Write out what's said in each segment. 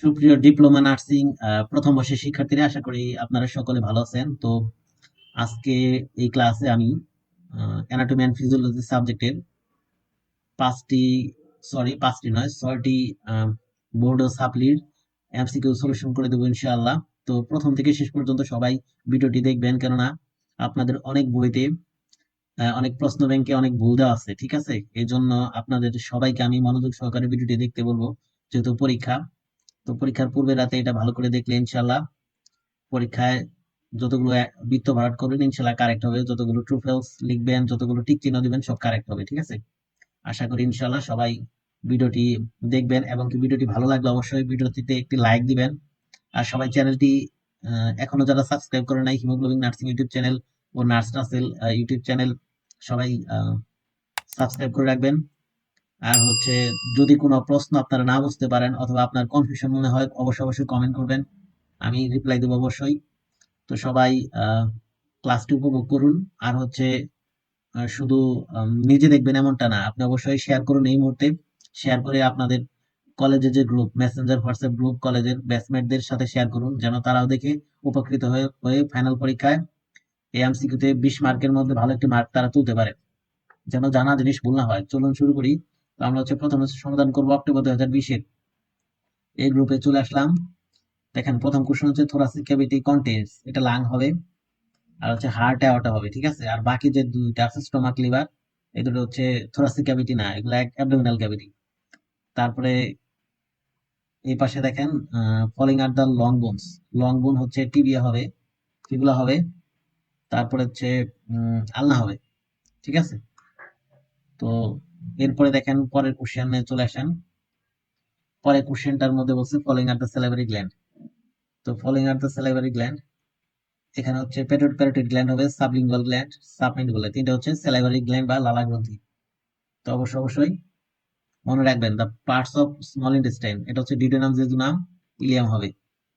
সুপ্রিয় diploma nursing প্রথম বর্ষের শিক্ষার্থীরা, আশা করি আপনারা সকলে ভালো আছেন। তো আজকে এই ক্লাসে আমি অ্যানাটমি অ্যান্ড ফিজিওলজি সাবজেক্টের পাঁচটি সরি পাঁচটি নয়, ছয়টি বোর্ড ও সাপ্লির এমসিকিউ সলিউশন করে দেবো ইনশাআল্লাহ। তো প্রথম থেকে শেষ পর্যন্ত সবাই ভিডিওটি দেখবেন, কেননা আপনাদের অনেক বইতে অনেক প্রশ্ন ব্যাংকে অনেক ভুল দেওয়া আছে, ঠিক আছে? এই জন্য আপনাদের সবাইকে আমি মনোযোগ সহকারে ভিডিওটি দেখতে বলব, যেহেতু পরীক্ষা। তো পরীক্ষার পূর্বে রাতে এটা ভালো করে দেখলে ইনশাল্লাহ পরীক্ষায় যতগুলো বৃত্ত ভাড়াট করবেন ইনশাল্লাহ কারেক্ট হবে। যতগুলো ট্রু ফেলস লিখবেন, যতগুলো টিক চিহ্ন দিবেন, সব কারেক্ট হবে, ঠিক আছে? আশা করি ইনশাল্লাহ সবাই ভিডিওটি দেখবেন এবং কি ভিডিওটি ভালো লাগলে অবশ্যই ভিডিওটিতে একটি লাইক দিবেন। আর সবাই চ্যানেলটি এখনও যারা সাবস্ক্রাইব করে নাই, হিমোগ্লোবিন নার্সিং ইউটিউব চ্যানেল ও নার্স রাসেল ইউটিউব চ্যানেল সবাই সাবস্ক্রাইব করে রাখবেন। আর হচ্ছে যদি কোনো প্রশ্ন আপনারা না বুঝতে পারেন অথবা আপনার কনফিউশন মনে হয়, অবশ্যই অবশ্যই কমেন্ট করবেন। আমি রিপ্লাই দেবো অবশ্যই। তো সবাই ক্লাসটি উপভোগ করুন। আর হচ্ছে শুধু নিজে দেখবেন এমনটা না। আপনি অবশ্যই শেয়ার করুন এই মুহূর্তে। শেয়ার করে আপনাদের কলেজের যে গ্রুপ মেসেঞ্জার হোয়াটসঅ্যাপ গ্রুপ কলেজের ব্যাচমেটদের সাথে শেয়ার করুন, যেন তারাও দেখে উপকৃত হয়ে হয়ে ফাইনাল পরীক্ষায় এএমসিকিউতে বিশ মার্কের মধ্যে ভালো একটি মার্ক তারা তুলতে পারে। যেন জানা জিনিস ভুল না হয়। চলুন শুরু করি। আমরা হচ্ছে প্রথম সমাধান করব অক্টোবর দুই হাজার বিশের। এই গ্রুপে চলে আসলাম। দেখেন, প্রথম কোশ্চেন হচ্ছে থোরাসিক ক্যাভিটি কন্টেন্টস এটা লাং হবে, আর হচ্ছে হার্ট অ্যাওয়াটা হবে, ঠিক আছে? আর বাকি যে দুইটা আছে স্টোমাক লিভার এই দুটো হচ্ছে থোরাসিক ক্যাভিটি না, এগুলো অ্যাবডোমিনাল ক্যাভিটি তারপরে এই পাশে দেখেন following are the long bones long bone হচ্ছে টিবিয়া হবে ফিবুলা হবে, তারপরে হচ্ছে আলনা হবে, ঠিক আছে? তো এরপরে দেখেন পরের কোশ্চেনে চলে আসেন। পরের কোশ্চেনটার মধ্যে বলছে following are the salivary gland তো following are the salivary gland এখানে হচ্ছে পেটোড প্যারোটিড গ্ল্যান্ড হবে সাবলিঙ্গুয়াল গ্ল্যান্ড সাবমেন্ডিবুলার তিনটা হচ্ছে স্যালাইভারি গ্ল্যান্ড বা লালা গ্রন্থি তো অবশ্যই অবশ্যই মনে রাখবেন the parts of small intestine এটা হচ্ছে ডিডেনাম জেজুনাম ইলিয়াম হবে।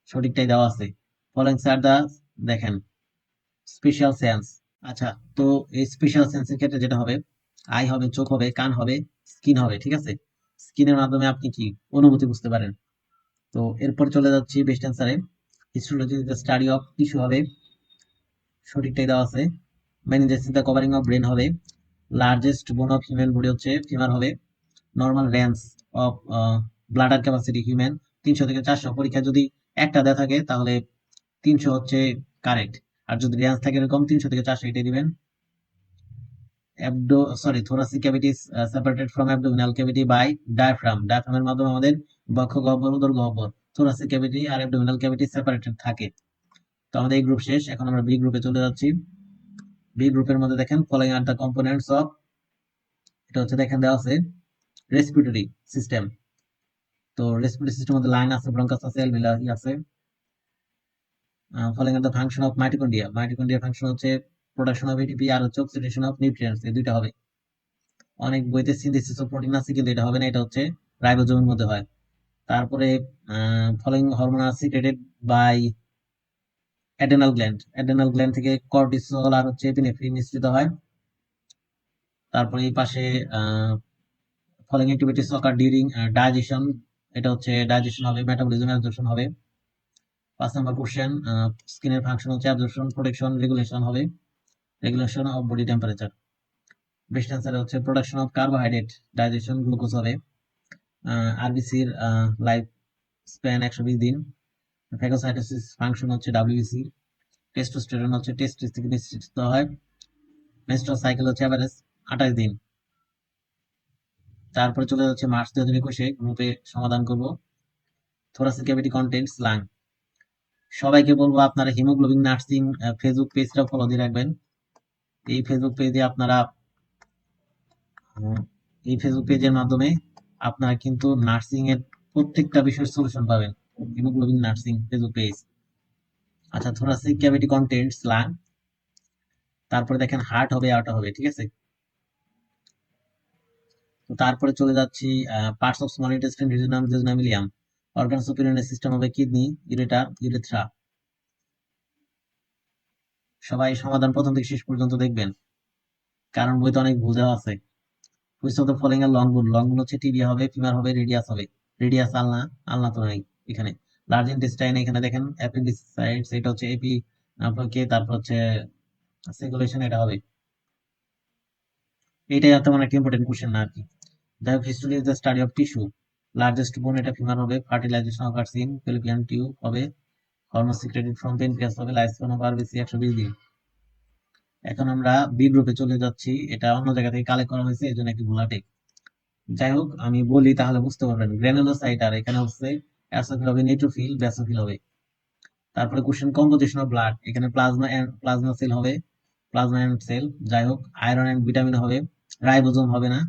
সঠিকটাই দেওয়া আছে। ফলোইং আর দ্য দেখেন স্পেশাল সেন্স আচ্ছা তো এই স্পেশাল সেন্সের ক্ষেত্রে যেটা হবে আই হবে, চোখ হবে, কান হবে, স্কিন হবে, ঠিক আছে? স্কিনের মাধ্যমে আপনি কি অনুভূতি বুঝতে পারেন? তো এরপর চলে যাচ্ছি বেস্ট অ্যান্সারে হিস্টোলজি স্টাডি অফ টিস্যু হবে। সঠিকটাই দেওয়া আছে। Meningitis the covering of brain হবে। Largest bone of human body হচ্ছে ফিমার হবে। Normal range of bladder capacity human তিনশো থেকে চারশো। পরীক্ষা যদি একটা দেওয়া থাকে তাহলে তিনশো হচ্ছে কারেক্ট আর যদি রেঞ্জ থাকে এরকম তিনশো থেকে চারশো এটাই দিবেন। Abdo sorry thoracic cavity separated from abdominal cavity by diaphragm ডায়াফ্রামের মাধ্যমে আমাদের বক্ষ, গহ্বর, উদর, গহ্বর থোরাসিক ক্যাভিটি আর অ্যাবডোমিনাল ক্যাভিটি সেপারেটেড থাকে। তো আমাদের এই গ্রুপ শেষ, এখন আমরা বি গ্রুপে চলে যাচ্ছি। বি গ্রুপের মধ্যে দেখেন following are the components of এটা হচ্ছে দেখেন দেওয়া আছে রেসপিরেটরি সিস্টেম তো রেসপিরেটরি সিস্টেম মধ্যে লাইন আছে ব্রঙ্কাস আছে অ্যালভিলারি আছে। Following are the function of mitochondria mitochondria function হচ্ছে প্রোডাকশন অফ এটিপি আর হচ্ছে অক্সিডেশন অফ নিউট্রিয়েন্টস এই দুইটা হবে। অনেক বইতে সিনথেসিস অফ প্রোটিন আছে, কিন্তু এটা হবে না, এটা হচ্ছে রাইবোজোমের মধ্যে হয়। তারপরে following hormone are secreted by adrenal gland adrenal gland থেকে কর্টিসল আর হচ্ছে এপিনেফ্রিন নিঃসৃত হয়। তারপরে এই পাশে following activities occur during digestion এটা হচ্ছে ডাইজেশন হবে মেটাবলিজম অ্যাবজর্পশন হবে। পাঁচ নাম্বার কোশ্চেন স্কিনের ফাংশন হচ্ছে অ্যাবজর্পশন প্রোটেকশন রেগুলেশন হবে। Regulation of body temperature best answer হচ্ছে production of carbohydrate digestion glucose হবে আরবিসির লাইফ স্প্যান একশো বিশ দিন। ফ্যাগোসাইটোসিস ফাংশন হচ্ছে ডাব্লিউবিসি টেস্টোস্টেরন হচ্ছে টেস্ট থেকে নিশ্চিত হয়। মেনস্ট্রাল সাইকেল হচ্ছে অ্যাভারেজ আঠাশ দিন। তারপরে চলে যাচ্ছে মার্চ দুই হাজার একুশে গ্রুপে সমাধান করব। থোরাসিক ক্যাভিটি কন্টেন্টস লাং সবাইকে বলব আপনারা হিমোগ্লোবিন নার্সিং ফেসবুক পেজটা ফলো দিয়ে রাখবেন। এই ফেসবুক পেজে আপনারা এই ফেসবুক পেজের মাধ্যমে আপনারা কিন্তু নার্সিং এর প্রত্যেকটা বিষয়ের সলিউশন পাবেন। হিমোগ্লোবিন নার্সিং ফেসবুক পেজ আচ্ছা থোরাসিক ক্যাভিটি কন্টেন্টস লাং তারপরে দেখেন হার্ট হবে আউটা হবে, ঠিক আছে? তো তারপরে চলে যাচ্ছি parts of small intestine রিজনাম jejunum ileum organs of system হবে কিডনি ইউরেটার ইউরেথ্রা সবাই সমাধান প্রথম থেকে শেষ পর্যন্ত দেখবেন। কারণ বইতে অনেক ভুল দেওয়া আছে। The following are long bone long bone হচ্ছে টিবিয়া হবে ফিমার হবে রেডিয়াস হবে। রেডিয়াস আলনা আলনা তো নাই এখানে। লার্জ ইন্টেস্টাইন এখানে দেখেন অ্যাপেন্ডিসাইটস এটা হচ্ছে এপি আপনার কে তারপর হচ্ছে সার্কুলেশন এটা হবে। এটাই তেমন একটা ইম্পর্টেন্ট কোশ্চেন না আর কি। হোক history is the study of tissue largest bone এটা ফিমার হবে। ফার্টিলাইজেশন অফ আর্সিন ফিলিপিয়ান টিউব হবে। হরমোন সিক্রেটেড ফ্রম পেনক্রিয়াস হবে লাইফস্প্যান অফ আরবিসি একশো বিশ দিন। এখন আমরা বি গ্রুপে চলে যাচ্ছি। এটা অন্য জায়গা থেকে কালেক্ট করা হয়েছে এই জন্য একটি ভুলাটে যাই হোক, আমি বলি তাহলে বুঝতে পারবেন গ্র্যানুলোসাইট আর এখানে হচ্ছে অ্যাসোফিল হবে নিউট্রোফিল ব্যাসোফিল হবে। তারপরে কোশ্চেন কম্পোজিশন অফ ব্লাড এখানে প্লাজমা প্লাজমা সেল হবে প্লাজমা এন্ড সেল যাই হোক আয়রন এন্ড ভিটামিন হবে রাইবোজোম হবে না,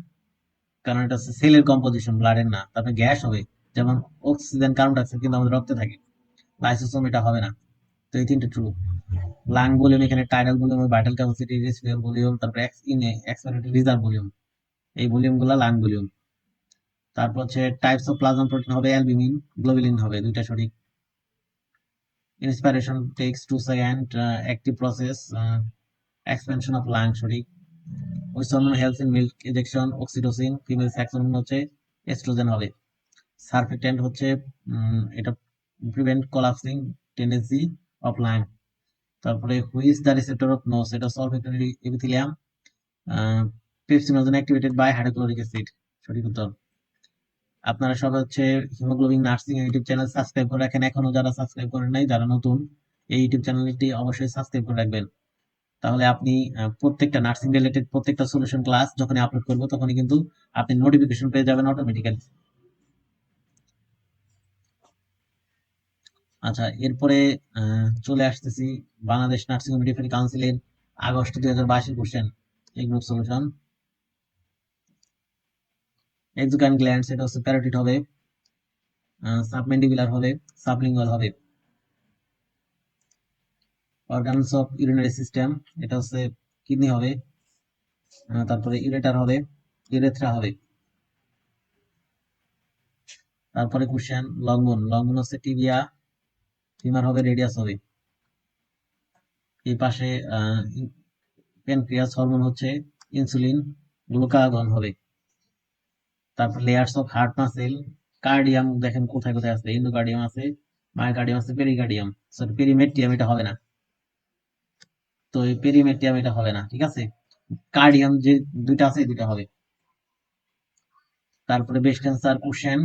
কারণ এটা সেলের কম্পোজিশন ব্লাডের না, তারপরে গ্যাস হবে। যেমন অক্সিজেন কার্বন ডাইঅক্সাইড কিন্তু আমাদের রক্তে থাকে। লাইসোসোম এটা হবে না। তো এই তিনটে ট্রু লাং ভলিউম এখানে tidal volume vital capacity respire volume তারপরে ex in expiratory reserve volume এই ভলিউমগুলো লাং ভলিউম তারপর হচ্ছে টাইপস অফ প্লাজমা প্রোটিন হবে অ্যালবুমিন গ্লোবুলিন হবে, দুইটা সঠিক। Inspiration takes two second active process expansion of lung সঠিক। ওই hormone health in milk injection oxytocin female sex হচ্ছে এস্ট্রোজেন হবে। সার্ফেক্টেন্ট হচ্ছে এটা prevent collapsing tendency of lung তারপরে which is the receptor of nose এটা সলভেটরি epithelium pepsinogen activated by hydrochloric acid সঠিক উত্তর। আপনারা সবাই হচ্ছে hemoglobin nursing YouTube channel subscribe করে রাখেন। এখনও যারা সাবস্ক্রাইব করেন নাই, যারা নতুন, এই ইউটিউব চ্যানেলটি অবশ্যই সাবস্ক্রাইব করে রাখবেন। তাহলে আপনি প্রত্যেকটা নার্সিং রিলেটেড প্রত্যেকটা সলিউশন ক্লাস যখনই আপলোড করব, তখনই কিন্তু আপনি নোটিফিকেশন পেয়ে যাবেন অটোমেটিক্যালি আচ্ছা এরপরে চলে আসতেছি বাংলাদেশ নার্সিং মিডওয়াইফারি কাউন্সিলের আগস্ট দুই হাজার বাইশের কোশ্চেন এই গ্রুপ সলিউশন এক্সোকাইন গ্ল্যান্ড সেটা হচ্ছে প্যারোটিড হবে সাবমেন্ডিকুলার হবে সাবলিঙ্গুয়াল হবে। অর্গানস অফ ইউরিনারি সিস্টেম এটা হচ্ছে কিডনি হবে তারপরে ইউরেটার হবে ইউরেথ্রা হবে। তারপরে কোশ্চেন লঙ্ঘন লঙ্ঘন হচ্ছে টিবিয়া ফিমার হবে রেডিয়াস হবে এই পাশে প্যানক্রিয়াস হরমোন হচ্ছে ইনসুলিন, গ্লুকাগন হবে। তারপর layers of heart muscle, cardium দেখেন কোথায় কোথায় আছে এন্ডোকার্ডিয়াম আছে, মায়োকার্ডিয়াম আছে, পেরিকার্ডিয়াম। সরি, পেরিমেট্রিয়াম এটা হবে না। তো এই পেরিমেট্রিয়াম এটা হবে না, ঠিক আছে? কার্ডিয়াম যে দুইটা আছে দুইটা হবে। তারপরে breast cancer question.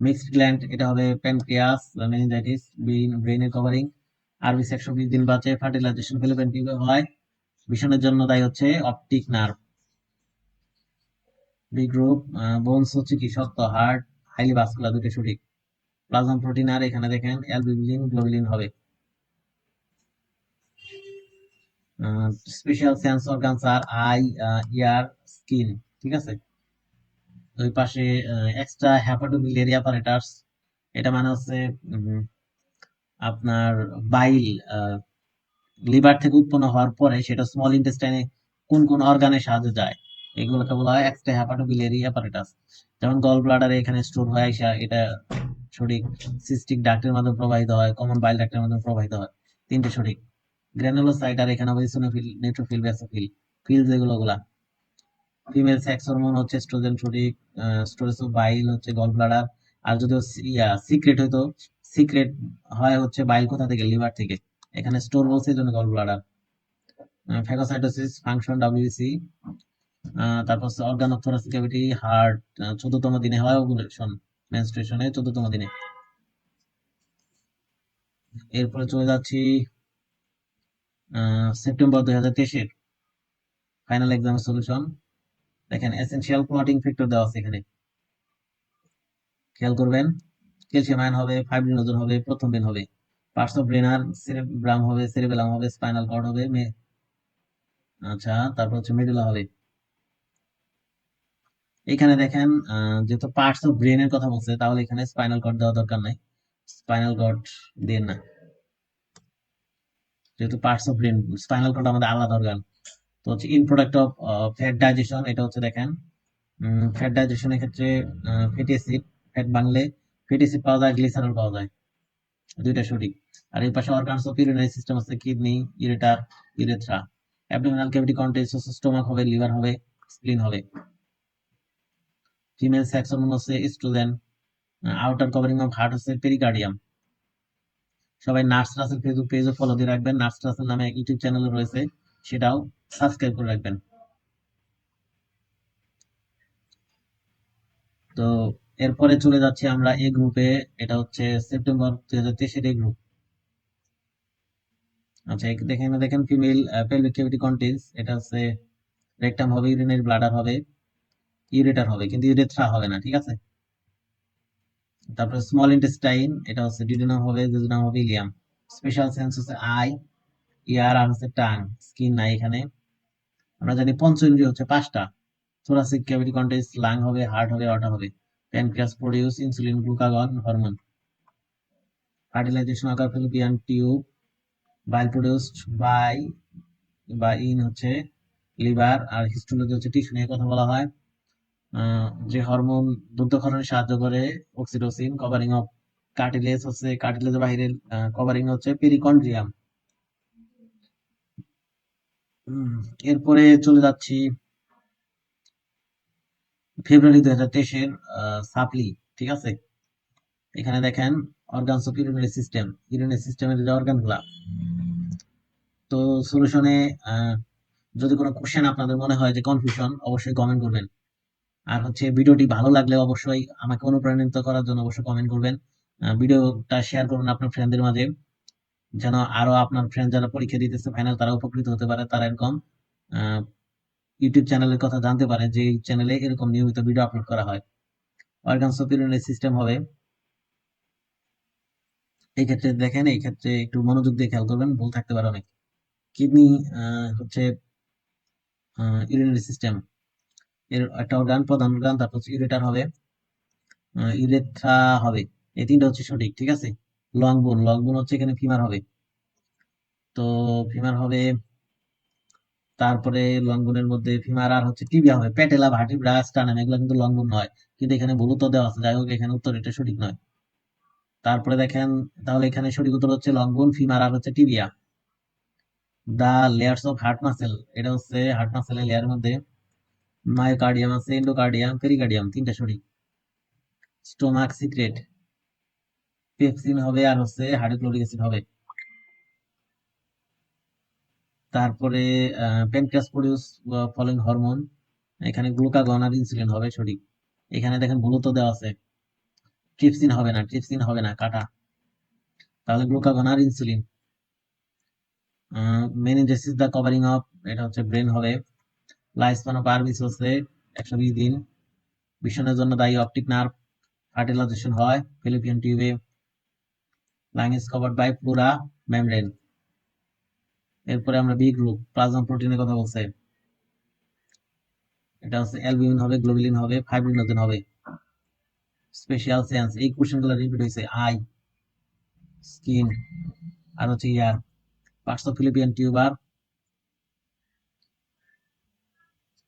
Mixed gland এটা হবে প্যানক্রিয়াস মেনিনজাইটিস ব্রেন ব্রেনের কভারিং আরবিস একশো বিশ দিন বাঁচে ফার্টিলাইজেশন ফেলোপেন কীভাবে হয়। ভীষণের জন্য দায়ী হচ্ছে optic nerve B group bones হচ্ছে কি শক্ত হার্ট হাইলি ভাস্কুলার দুটো সঠিক। প্লাজমা প্রোটিন আর এখানে দেখেন অ্যালবিউলিন গ্লোবুলিন হবে। Special sense organs are eye ear skin ঠিক আছে? ওই পাশে এক্সট্রা হ্যাপাটোবিলিয়ারি অ্যাপারেটাস এটা মানে হচ্ছে আপনার বাইল লিভার থেকে উৎপন্ন হওয়ার পরে সেটা স্মল ইন্টেস্টাইনে কোন কোন অর্গানে সাহায্য যায়? এগুলোকে বলা হয় এক্সট্রা হ্যাপাটোবিলিয়ারি অ্যাপারেটাস যেমন গল ব্লাডারে এখানে স্টোর হয়ে আসা, এটা সঠিক সিস্টিক ডাক্টের মাধ্যমে প্রবাহিত হয় কমন বাইল ডাক্টের মাধ্যমে প্রবাহিত হয়, তিনটে সঠিক। গ্র্যানুলোসাইট আর এখানে হবে ব্যাসোফিল ফিল যেগুলো গুলা ফিমেল সেক্স হরমোন হচ্ছে এস্ট্রোজেন সঠিক স্টোরেজ অফ বাইল হচ্ছে গল ব্লাডার আর যদি সিক্রেট হয়তো সিক্রেট হয় হচ্ছে বাইল কোথা থেকে? লিভার থেকে। এখানে স্টোর বলছে জন্য gall bladder phagocytosis function WC তারপর হচ্ছে organ of thoracic cavity heart চোদ্দতম দিনে হয় ওভুলেশন মেনস্ট্রুয়েশনে চোদ্দতম দিনে। এরপরে চলে যাচ্ছি সেপ্টেম্বর দুই হাজার তেইশের। ফাইনাল এক্সামের সলিউশন দেখেন এসেনশিয়াল ক্লটিং ফ্যাক্টর দেওয়া আছে এখানে। খেয়াল করবেন ক্যালসিয়াম আয়ন হবে ফাইব্রিনোজেন হবে, প্রথম বেন হবে। পার্টস অফ ব্রেনার সেরেব্রাম হবে সেরেবেলাম হবে স্পাইনাল কর্ড হবে মে আচ্ছা তারপর হচ্ছে মেডুলা হবে। এখানে দেখেন যেহেতু পার্টস অফ ব্রেনের কথা বলছে, তাহলে এখানে স্পাইনাল কর্ড দেওয়া দরকার নাই। স্পাইনাল কর্ড দিয়ে না। যেহেতু parts of brain spinal cord আমাদের আলাদা অর্গান তো হচ্ছে in product of fat digestion এটা হচ্ছে দেখেন ফ্যাট ডাইজেশনের ক্ষেত্রে ফ্যাটি অ্যাসিড ফ্যাট বাংলে ফ্যাটি অ্যাসিড পাওয়া যায় গ্লিসারল পাওয়া যায়, দুইটা সঠিক। আর এই পাশে অর্গানস অফ ইউরিনারি সিস্টেম আছে kidney ureter urethra abdominal cavity contents হচ্ছে স্টোমাক হবে লিভার হবে স্প্লিন হবে। ফিমেল সেক্স হরমোন হচ্ছে oestrogen outer covering of heart হচ্ছে পেরিকার্ডিয়াম সবাই নার্স রাসেল ফেসবুক পেজও ফলো দিয়ে রাখবেন। নার্স রাসেল নামে ইউটিউব চ্যানেল রয়েছে, সেটাও সাবস্ক্রাইব করে রাখবেন। তো এরপরে চলে যাচ্ছি আমরা এই গ্রুপে এটা হচ্ছে সেপ্টেম্বর দুই হাজার তেইশের এই গ্রুপ আচ্ছা এক- দেখেন ফিমেল পেলভিক ক্যাভিটি কন্টেন্স এটা হচ্ছে রেকটাম হবে ইউরিনারি ব্লাডার হবে ইউরেটার হবে, কিন্তু ইউরেথ্রা হবে না, ঠিক আছে? তারপরে স্মল ইন্টেস্টাইন এটা হচ্ছে ডিউডিনাম হবে জেজুনাম হবে ইলিয়াম স্পেশাল সেন্স হচ্ছে আই ইয়ার আর হচ্ছে টাং স্কিন নাই এখানে। আমরা জানি পঞ্চ ইন্দ্রিয় হচ্ছে পাঁচটা। থোরাসিক ক্যাভিটি কন্টেন্স লাং হবে হার্ট হবে অটা হবে। Pancreas produce insulin glucagon hormone fertilisation occur fallopian tube bile produced by বা ইন হচ্ছে লিভার আর হিস্টোলজি হচ্ছে টিস্যু নিয়ে কথা বলা হয়। যে হরমোন দুগ্ধক্ষরণে সাহায্য করে অক্সিটোসিন কভারিং অফ কার্টিলেজ হচ্ছে কার্টিলেজের বাইরের কভারিং হচ্ছে পেরিকন্ড্রিয়াম এরপরে চলে যাচ্ছি ফেব্রুয়ারি দুই হাজার তেইশের সাপ্লি, ঠিক আছে? এখানে দেখেন organs of urinary system, urinary সিস্টেমের যে অর্গানগুলা। তো সলিউশনে যদি কোনো কোশ্চেন আপনাদের মনে হয় যে কনফিউশন অবশ্যই কমেন্ট করবেন। আর হচ্ছে ভিডিওটি ভালো লাগলে অবশ্যই আমাকে অনুপ্রাণিত করার জন্য অবশ্যই কমেন্ট করবেন। ভিডিওটা শেয়ার করুন আপনার ফ্রেন্ডদের মাঝে। যেন আরও আপনার ফ্রেন্ড যারা পরীক্ষা দিতেছে ফাইনাল তারা উপকৃত হতে পারে, তারা এরকম ইউটিউব চ্যানেলের কথা জানতে পারে যে চ্যানেলে এরকম নিয়মিত ভিডিও আপলোড করা হয়। অর্গান অফ ইউরিনারি সিস্টেম হবে। এই ক্ষেত্রে দেখেন, এই ক্ষেত্রে একটু মনোযোগ দিয়ে খেয়াল করবেন, ভুল থাকতে পারে অনেক। কিডনি হচ্ছে ইউরিনারি সিস্টেম এর একটা অর্গান প্রধান অর্গান তারপর ইউরেটার হবে। ইউরেথ্রা হবে। এই তিনটা হচ্ছে সঠিক, ঠিক আছে? লং বোন লং বোন হচ্ছে এখানে ফিমার হবে। তো ফিমার হবে, তারপরে লং মধ্যে ফিমার আর হচ্ছে টিবিয়া হবে। প্যাটেলা ভার্টিব্রা স্টার্নাম এগুলো কিন্তু লং নয়। কিন্তু এখানে ভুল উত্তর দেওয়া আছে, যাই হোক, এখানে উত্তর এটা সঠিক নয়। তারপরে দেখেন, তাহলে এখানে সঠিক উত্তর হচ্ছে লং ফিমার আর হচ্ছে tibia. The layers of heart muscle, এটা হচ্ছে হার্ট মাসেলের লেয়ার মধ্যে। মায়োকার্ডিয়াম আছে, এন্ডোকার্ডিয়াম, পেরিকার্ডিয়াম, তিনটা সঠিক। Stomach secret. পেপসিন হবে আর হচ্ছে হাইড্রোক্লোরিক অ্যাসিড হবে। তারপরে প্যানক্রিয়াস প্রডিউস ফলোইং হরমোন এখানে গ্লুকাগন আর ইনসুলিন হবে সঠিক। এখানে দেখেন তো দেওয়া আছে। ট্রিপসিন হবে না ট্রিপসিন হবে না, কাটা। তাহলে glucagon R insulin meningitis the covering of এটা হচ্ছে ব্রেন হবে। লাইফস্পান অফ আরবিস হচ্ছে একশো বিশ দিন। বিষণের জন্য দায়ী অপটিক নার্ভ ফার্টিলাইজেশন হয় ফিলিপিয়ান টিউবে lung is covered by pleura membrane এরপরে আমরা বি গ্রুপ প্লাজমা প্রোটিনের কথা বলছে। এটা হচ্ছে অ্যালবিউমিন হবে গ্লোবিলিন হবে ফাইব্রিনোজেন হবে। স্পেশাল সেন্স এই কোশ্চেনগুলো রিপিট হয়েছে। আই স্কিন আর হচ্ছে ইয়ার পার্টস অফ ফিলিপিয়ান টিউবার।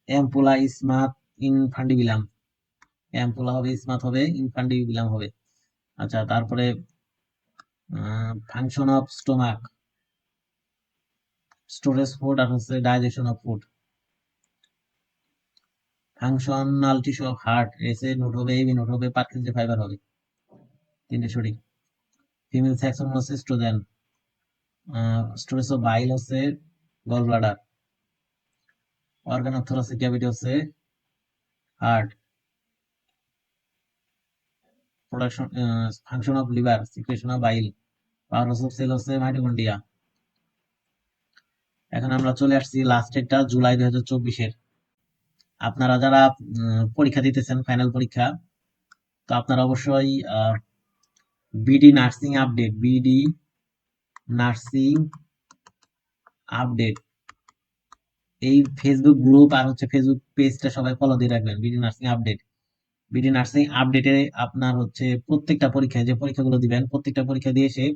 অ্যাম্পুলা ইসমাত ইনফান্ডিবিলাম অ্যাম্পুলা হবে ইসমাত হবে ইনফান্ডিবিলাম হবে। আচ্ছা তারপরে function of stomach storage food আর হচ্ছে digestion of food functional tissue of heart SA node হবে এবি নোট হবে পার্কিনসি ফাইবার হবে তিনটে সঠিক। ফিমেল হরমোন হচ্ছে স্ট্রোজেন স্টোরেজ অফ বাইল হচ্ছে gall bladder organ of thoracic cavity হচ্ছে heart production function of liver secretion of bile power of cell হচ্ছে mitochondria এখন আমরা চলে আসছি লাস্ট ডেটটা জুলাই দুই হাজার চব্বিশের। আপনারা যারা পরীক্ষা দিতেছেন ফাইনাল পরীক্ষা, তো আপনারা অবশ্যই BD nursing update BD nursing update এই ফেসবুক গ্রুপ আর হচ্ছে ফেসবুক পেজটা সবাই ফলো দিয়ে রাখবেন BD nursing update BD nursing আপডেটে আপনার হচ্ছে প্রত্যেকটা পরীক্ষায় যে পরীক্ষাগুলো দিবেন, প্রত্যেকটা পরীক্ষা দিয়ে এসে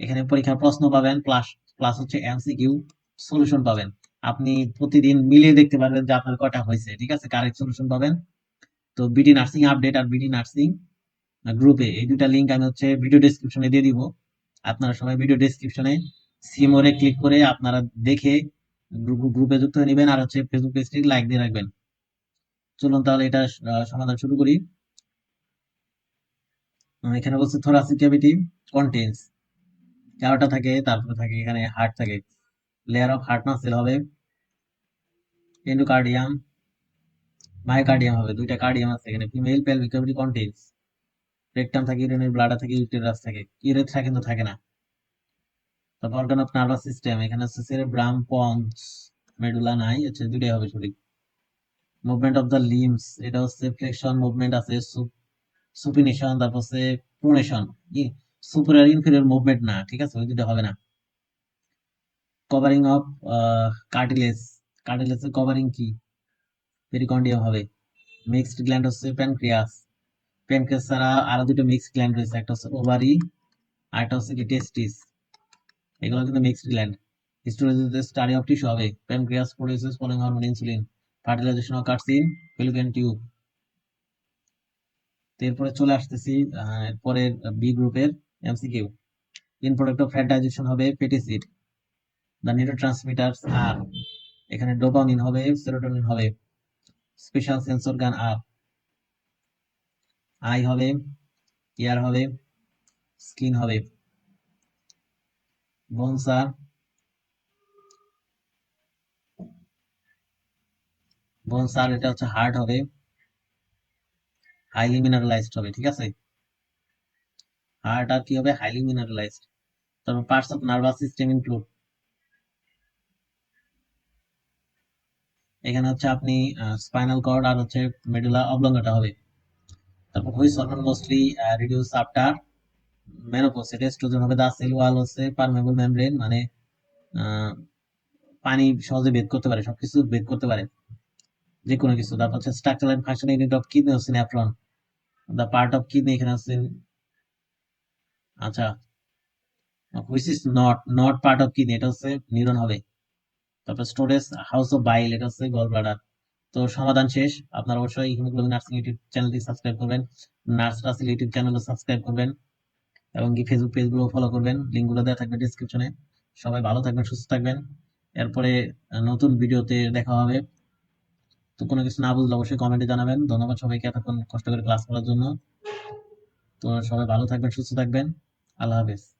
এখানে পরীক্ষার প্রশ্ন পাবেন প্লাস প্লাস হচ্ছে এমসিকিউ সলিউশন পাবেন। আপনি প্রতিদিন মিলিয়ে দেখতে পারবেন যে আপনার কটা হয়েছে, ঠিক আছে? কারেক্ট সলিউশন পাবেন। তো বিডি নার্সিং আপডেট আর বিডি নার্সিং গ্রুপে এই দুটা লিংক আমি হচ্ছে ভিডিও ডেসক্রিপশনে দিয়ে দিব। আপনারা সবাই ভিডিও ডেসক্রিপশনে সিমোরে ক্লিক করে আপনারা দেখে গ্রুপে যুক্ত হয়ে নেবেন আর হচ্ছে ফেসবুক পেজটি লাইক দিয়ে রাখবেন। চলুন তাহলে এটা সমাধান শুরু করি। এখানে বলছে থোরাসিক ক্যাভিটি কন্টেন্স তেরোটা থাকে, তারপরে থাকে এখানে হার্ট থাকে। লেয়ার অফ হার্ট মাসেল হবে। এন্ডোকার্ডিয়াম মায়োকার্ডিয়াম হবে। দুইটা কার্ডিয়াম আছে এখানে। Female pelvic cavity contains rectum থাকে ইউরিনের ব্লাডার থাকে ইউটেরাস থাকে। ইউরেথ্রা কিন্তু থাকে না। তারপর অর্গান অফ নার্ভাস সিস্টেম এখানে আছে সেরেব্রাম পন্স মেডুলা নাই আচ্ছা দুইটাই হবে সঠিক। মুভমেন্ট অফ দ্য লিমস এটা হচ্ছে ফ্লেকশন মুভমেন্ট আছে সুপিনেশন তারপর হচ্ছে প্রোনেশন সুপারিয়র ইনফিরিয়র মুভমেন্ট না, ঠিক আছে? ওই দুটো হবে না। কভারিং অফ কার্টিলেজ কার্টিলেজের কভারিং কি? পেরিকন্ডিয়াম হবে। মিক্সড গ্ল্যান্ড হচ্ছে প্যানক্রিয়াস প্যানক্রিয়াস ছাড়া আরও দুটো মিক্সড গ্ল্যান্ড রয়েছে, একটা হচ্ছে ওভারি আর একটা হচ্ছে কি টেস্টিস এগুলো কিন্তু মিক্সড গ্ল্যান্ড হিস্টোলজিতে স্টাডি অফ টিস্যু হবে। Pancreas produces following hormone insulin fertilization of occurs in fallopian tube. এরপরে চলে আসতেছি এরপরের বি গ্রুপের MCQ in product of fat digestion হবে পেটিসিড দ্য নিউরোট্রান্সমিটারস আর এখানে ডোপামিন হবে সেরোটোনিন হবে স্পেশাল সেন্স অর্গান আর আই হবে ইয়ার হবে স্কিন হবে। বোনস আর বোনস আর এটা হচ্ছে হার্ট হবে। হাইলি মিনারেলাইজড হবে, ঠিক আছে? হার্ট আর কি হবে? হাইলি মিনারেলাইজড তারপর parts of nervous system include এখানে হচ্ছে আপনি স্পাইনাল কর্ড আর হচ্ছে মেডুলা অবলঙ্গটা হবে। তারপর which hormone mostly reduce after menopause এটা এস্ট্রোজেন হবে দা সেল ওয়াল হচ্ছে পারমেবল মেমব্রেন মানে পানি সহজে বেদ করতে পারে, সবকিছু বেদ করতে পারে। যে কোনো কিছু। তারপর হচ্ছে structural and function unit of kidney হচ্ছে nephron the part of kidney এখানে হচ্ছে আচ্ছা। Which is not not part of kidney এটা হচ্ছে নিউরন হবে। তারপর স্টোরেজ হাউস অফ বাইল এটা হচ্ছে গল ব্লাডার তো সমাধান শেষ। আপনারা অবশ্যই হিমোগ্লোবিন নার্সিং ইউটিউব চ্যানেলটি সাবস্ক্রাইব করবেন। নার্স রাসেল ইউটিউব চ্যানেলও সাবস্ক্রাইব করবেন। এবং কি ফেসবুক পেজগুলো ফলো করবেন। লিঙ্কগুলো দেওয়া থাকবে ডিসক্রিপশনে সবাই ভালো থাকবেন, সুস্থ থাকবেন। এরপরে নতুন ভিডিওতে দেখা হবে। তো কোনো কিছু না বুঝলে অবশ্যই কমেন্টে জানাবেন। ধন্যবাদ সবাইকে এতক্ষণ কষ্ট করে ক্লাস করার জন্য। তো সবাই ভালো থাকবেন, সুস্থ থাকবেন। আল্লাহ হাফেজ।